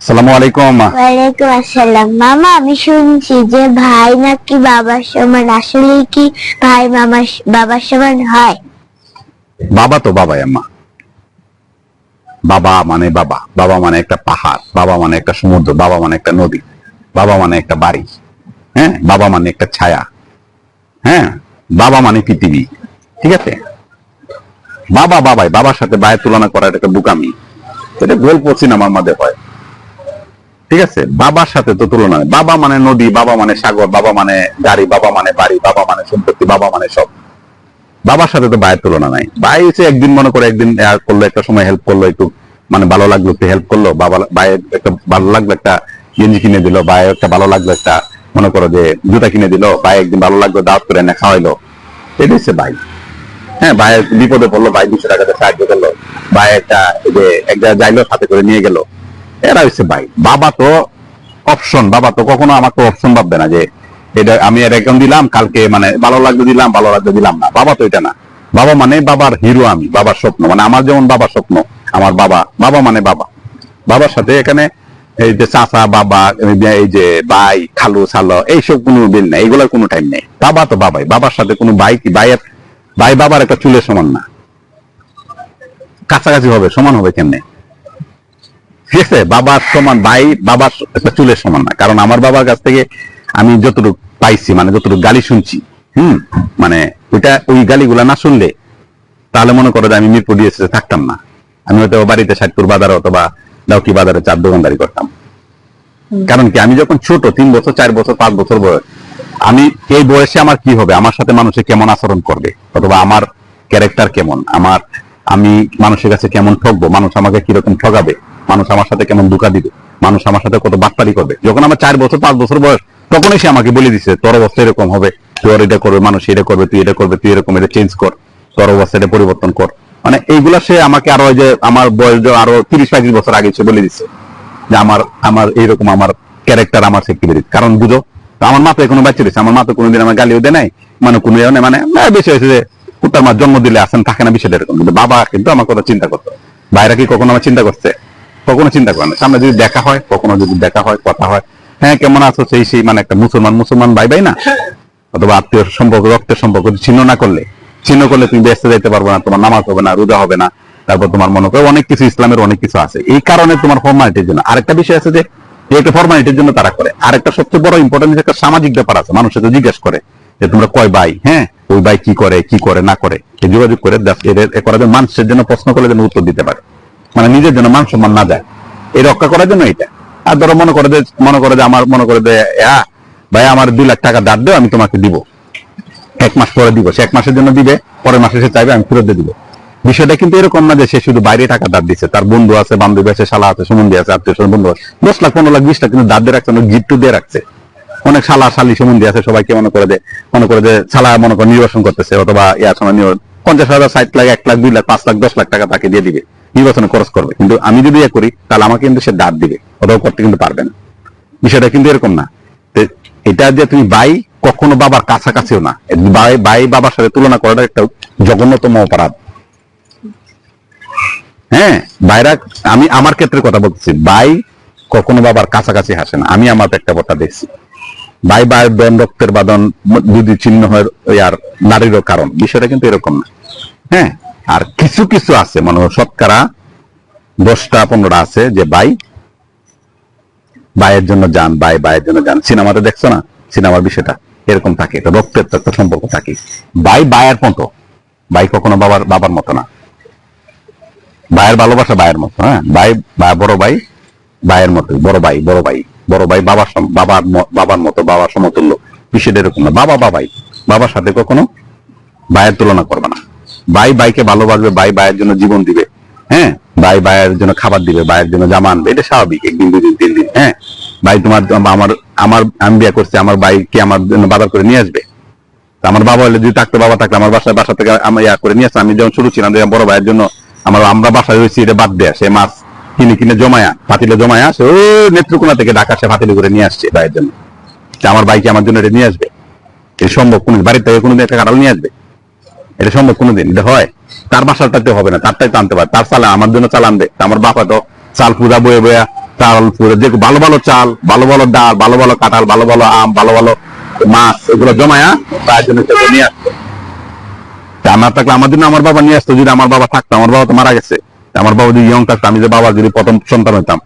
সালামু আলাইকুম ওয়ালাইকুম আসসালাম। মামা আমি শুনছি যে ভাই নাকি বাবার সমান আসলে কি ভাই মামা বাবার সমান হয়? বাবা তো বাবাই আম্মা। বাবা মানে বাবা। বাবা মানে একটা পাহাড় বাবা মানে একটা সমুদ্র বাবা মানে একটা নদী বাবা মানে একটা বাড়ি হ্যাঁ? বাবা মানে একটা ছায়া হ্যাঁ? বাবা মানে পৃথিবী ঠিক আছে? বাবা বাবাই বাবার সাথে বায়ের তুলনা করা এটা একটা বুকামি। এটা গোল গল্প সিনেমার মধ্যে হয়। ঠিক আছে? বাবার সাথে তো তুলনা নেই। বাবা মানে নদী, বাবা মানে সাগর, বাবা মানে গাড়ি, বাবা মানে বাড়ি, বাবা মানে সম্পত্তি, বাবা মানে সব। বাবার সাথে তো ভাইয়ের তুলনা নাই। ভাই এসে একদিন মনে করে একদিন করল, একটা সময় হেল্প করল, একটু মানে ভালো লাগল, একটু হেল্প করল। বাবা, ভাইয়ের একটা ভালো লাগল, একটা গেঞ্জি কিনে দিল। ভাই একটা ভালো লাগল, একটা মনে করো যে জুতা কিনে দিল। ভাই একদিন ভালো লাগল, দাওয়াত করে এনে খাওয়াইলো। এটা হচ্ছে ভাই। হ্যাঁ ভাই বিপদে পড়ল, ভাই দুশো টাকাতে সাহায্য করল। ভাই একটা যে এক জায়গায় যাইলো, সাথে করে নিয়ে গেল। এরা হচ্ছে ভাই। বাবা তো অপশন বাবা তো কখনো আমাকে অপশন ভাববে না যে এটা আমি এর একদম দিলাম, কালকে মানে ভালো লাগবে দিলাম, ভালো লাগবে দিলাম না। বাবা তো এটা না। বাবা মানে বাবার হিরো আমি, বাবার স্বপ্ন। মানে আমার যেমন বাবার স্বপ্ন, আমার বাবা বাবা মানে বাবা। বাবার সাথে এখানে এই যে চাচা, বাবা, এই যে- ভাই, খালু সালো এইসব কোনো বিল নেই এগুলোর কোনো টাইম নেই। বাবা তো বাবাই। বাবার সাথে কোনো ভাই কি, ভাইয়ের, ভাই বাবার একটা চুলের সমান না। কাছাকাছি হবে, সমান হবে কেমনে? ঠিক আছে? বাবার সমান ভাই বাবার একটা চুলের সমান না কারণ আমার বাবার কাছ থেকে আমি যতটুকু পাইছি মানে যতটুকু গালি শুনছি হুম? মানে ওইটা ওই গালিগুলা না শুনলে তাহলে মনে করো যে আমি মিরপুর ডিএসএ থাকতাম না। আমি হয়তো বাড়িতে ষাটপুর বাজারে অথবা ডাউকি বাজারে চার দোকানদারি করতাম। কারণ কি আমি যখন ছোট তিন বছর চার বছর পাঁচ বছর বয়স আমি এই বয়সে আমার কি হবে? আমার সাথে মানুষে কেমন আচরণ করবে? অথবা আমার ক্যারেক্টার কেমন? আমার আমি মানুষের কাছে কেমন ঠকবো? মানুষ আমাকে কীরকম ঠকাবে? মানুষ আমার সাথে কেমন দুকা দিবে? মানুষ আমার সাথে কত বাটপারি করবে? যখন আমার চার বছর, পাঁচ বছর বয়স, তখনই সে আমাকে বলে দিছে, তোর অবস্থা এরকম হবে, তোর এটা করবে, মানুষ এটা করবে, তুই এটা করবে, তুই এরকম, এটা চেঞ্জ কর, তোর অবস্থা এটা পরিবর্তন কর। মানে এইগুলা সে আমাকে আরও যে আমার বয়স আরও তিরিশ, পঁয়ত্রিশ বছর আগে সে বলে দিচ্ছে যে আমার আমার এইরকম আমার ক্যারেক্টার আমার সেক্রেটারি কারণ বুঝো, আমার মাথায় কোনো বাচ্চা রয়েছে, আমার মাথায় কোনোদিন আমার গালিও দেয় নাই মানে কোনো ইয়ে মানে বেশি হয়েছে যে কুত্তার মা জন্ম দিলে আসেন থাকে না বিষয়টা এরকম, কিন্তু বাবা কিন্তু আমার কথা চিন্তা করতো। বাইরে কি কখনো আমার চিন্তা করছে? কখনো চিন্তা করে না। সামনে যদি দেখা হয়, কখনো যদি দেখা হয়, কথা হয় হ্যাঁ কেমন আছো, সেই সেই মানে একটা মুসলমান মুসলমান ভাই ভাই না? অথবা আত্মীয় সম্পর্ক, রক্তের সম্পর্ক ছিন্ন না করলে, ছিন্ন করলে তুমি ব্যস্ত যেতে পারবে না, তোমার নামাজ হবে না, রোজা হবে না, তারপর তোমার মনে করো অনেক কিছু ইসলামের অনেক কিছু আছে। এই কারণে তোমার ফর্মালিটির জন্য। আরেকটা বিষয় আছে যে একটা ফর্মালিটির জন্য তারা করে। আরেকটা সবচেয়ে বড় ইম্পর্টেন্ট একটা সামাজিক ব্যাপার আছে মানুষের তো জিজ্ঞেস করে যে, তোমরা কয় ভাই? হ্যাঁ ওই ভাই কি করে কি করে, না করে? যোগাযোগ করে মানুষের জন্য প্রশ্ন করলে যেন উত্তর দিতে পারে। মানে নিজের জন্য মান সম্মান না যায় এই রক্ষা করার জন্য এটা। আর ধরো মনে করে যে মনে করে যে আমার মনে করে যে ভাই, আমার দুই লাখ টাকা দাঁড় দেও, আমি তোমাকে দিব। এক মাস পরে দিব। সে এক মাসের জন্য দিবে, পরের মাসে সে চাইবে আমি ফেরত দিয়ে দিব। বিষয়টা কিন্তু এরকম না যে সে শুধু বাইরে টাকা দাঁত দিচ্ছে তার বন্ধু আছে, বান্ধবী আছে, শালা আছে সুমন্দি আছে, আত্মীয় স্বজন, বন্ধু আছে। দশ লাখ, পনেরো লাখ, বিশ লাখ কিন্তু দাঁত দিয়ে রাখছে গিফট দিয়ে রাখছে। অনেক শালা শালি সুমন্দি আছে, সবাইকে মনে করে যে মনে করে যে শালা মনে করে নির্বাচন করতেছে, অথবা ইয়ার সময় নির্বাচন পঞ্চাশ হাজার, ষাট লাখ, এক লাখ, দুই লাখ, পাঁচ লাখ, দশ লাখ টাকা তাকে দিয়ে দিবে। নির্বাচনে খরচ করবে। কিন্তু আমি যদি ইয়ে করি, তাহলে আমাকে কিন্তু সে দাঁত দিবে, অথবা করতে কিন্তু পারবে না। বিষয়টা কিন্তু এরকম না। এটা যে তুমি বাই কখনো বাবার কাছাকাছিও না। বাই বাই বাবার সাথে তুলনা করাটা একটা জঘন্যতম অপরাধ। হ্যাঁ বাইরা, আমি আমার ক্ষেত্রে কথা বলতেছি, বাই কখনো বাবার কাছাকাছি হাসে না। আমি আমার প্রেক্ষাপটটা দেখছি। বাই বাই বন রক্তের বাদন যদি চিহ্ন হয় আর নারীরও কারণ। বিষয়টা কিন্তু এরকম না। হ্যাঁ আর কিছু কিছু আছে মানে শতকরা দশটা, পনেরোটা আছে যে বাই বায়ের জন্য যান, বাই বায়ের জন্য যান। সিনেমাতে দেখছ না? সিনেমার বিষয়টা এরকম থাকে, এটা রক্তের তো একটা সম্পর্ক থাকে। বাই বায়ের মতো। বাই কখনো বাবার বাবার মতো না। ভাইয়ের ভালোবাসা ভাইয়ের মতো হ্যাঁ? ভাই ভাই বড় ভাই ভাইয়ের মতো বড় ভাই বড় ভাই বড় ভাই বাবার বাবার বাবার মতো, বাবার সমতুল্য। বিষয়টা এরকম না। বাবা, বাবাই। বাবার সাথে কখনো ভাইয়ের তুলনা করবে না। ভাই ভাইকে ভালোবাসবে ভাই ভাইয়ের জন্য জীবন দিবে হ্যাঁ? ভাই ভাইয়ের জন্য খাবার দিবে ভাইয়ের জন্য জামা আনবে, এটা স্বাভাবিক, একদিন, দুদিন, তিন দিন হ্যাঁ? ভাই তোমার, আমার আমার আমি বিয়ে করছি, আমার ভাইকে আমার জন্য বাজার করে নিয়ে আসবে। আমার বাবা হলে যদি থাকতো, বাবা থাকলে আমার বাসায়, বাসা থেকে আমি ইয়া করে নিয়ে আসতাম। আমি যখন শুরু ছিলাম বড় ভাইয়ের জন্য আমার, আমরা বাসায় রয়েছি এটা বাদ দেয়া, সে মাছ কিনে কিনে জমায়া, ফাতিলে জমায়া, সে ও নেত্রকোনা থেকে ঢাকা সে ফাতিলে করে নিয়ে আসছে ভাইয়ের জন্য। আমার ভাইকে আমার জন্য এটা নিয়ে আসবে। এটা সম্ভব, কোন বাড়ির থেকে কোনোদিন একটা কাঁঠাল নিয়ে আসবে। এটা সম্ভব কোনোদিন, এটা হয়। তার বাসাটাতে হবে না, তারটাই তো আনতে পারে তার চালা আমার জন্য চাল আনবে আমার বাবা তো চাল পূজা বয়ে বয়া চাল পুরো যে ভালো ভালো চাল, ভালো ভালো ডাল, ভালো ভালো কাঁঠাল, ভালো ভালো আম, ভালো ভালো মাছ, এগুলো জমায়া তার জন্য নিয়ে আসতো আমার থাকলে আমার জন্য আমার বাবা নিয়ে আসতো, যদি আমার বাবা থাকতো, আমার বাবা তো মারা গেছে। আমার বাবা যদি ইয়ং থাকতো, আমি যে বাবা, যদি প্রথম সন্তান হইতাম,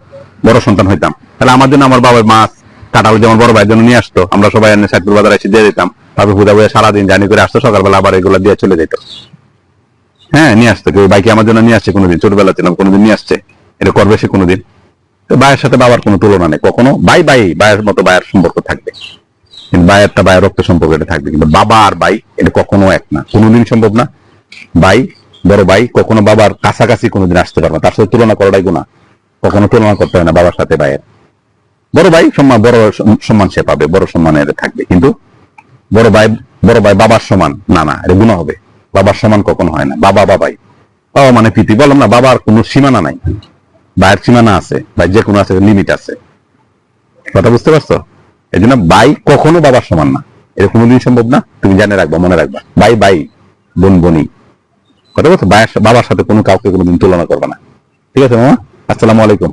বড় সন্তান হইতাম, তাহলে আমার জন্য আমার বাবা মাছ, কাঁঠাল যেমন বড় ভাইয়ের জন্য নিয়ে আসতো, আমরা সবাই এনে সাইকেল বাজারে এসে দিয়ে দিতাম। তারপর হুদা বুঝে সারাদিন জানি করে আসতো, সকালবেলা আবার এগুলো দিয়ে চলে যেত। হ্যাঁ নিয়ে আসতো। কেউ বাইকে আমার জন্য নিয়ে আসছে কোনোদিন, ছোটবেলা ছিলাম, কোনোদিন নিয়ে আসছে। এটা করবে সে কোনোদিন। ভাইয়ের সাথে বাবার কোনো তুলনা নেই, কখনো। ভাই ভাই, ভাইয়ের মতো ভাইয়ের সম্পর্ক থাকবে। কিন্তু ভাইয়েরটা ভাইয়ের রক্ত সম্পর্ক এটা থাকবে। কিন্তু বাবা আর ভাই, এটা কখনো এক না। কোনোদিন সম্ভব না। ভাই, বড় ভাই, কখনো বাবার কাছাকাছি কোনোদিন আসতে পারবে তার সাথে তুলনা করাটাই গুণা কখনো তুলনা করতে হয় না বাবার সাথে ভাইয়ের। বড় ভাই সম্মান, বড় সম্মান সে পাবে, বড় সম্মান এর থাকবে। কিন্তু বড় ভাই বড় ভাই বাবার সমান। না না, এটা গুণা হবে। বাবার সমান কখনো হয় না। বাবা, বাবাই। বাবা মানে প্রীতি। বললাম না, বাবার কোনো সীমানা নাই। ভাইয়ের সীমানা আছে। ভাই যে কোনো আছে লিমিট আছে। কথা বুঝতে পারছ? এই জন্য ভাই কখনো বাবার সমান না। এটা কোনোদিন সম্ভব না। তুমি জানে রাখবা, মনে রাখবা। ভাই ভাই, বোন, বনি। কথা বলছো? বাবার সাথে কোনো কাউকে কোনোদিন তুলনা করবে না। ঠিক আছে, মামা? আসসালামু আলাইকুম।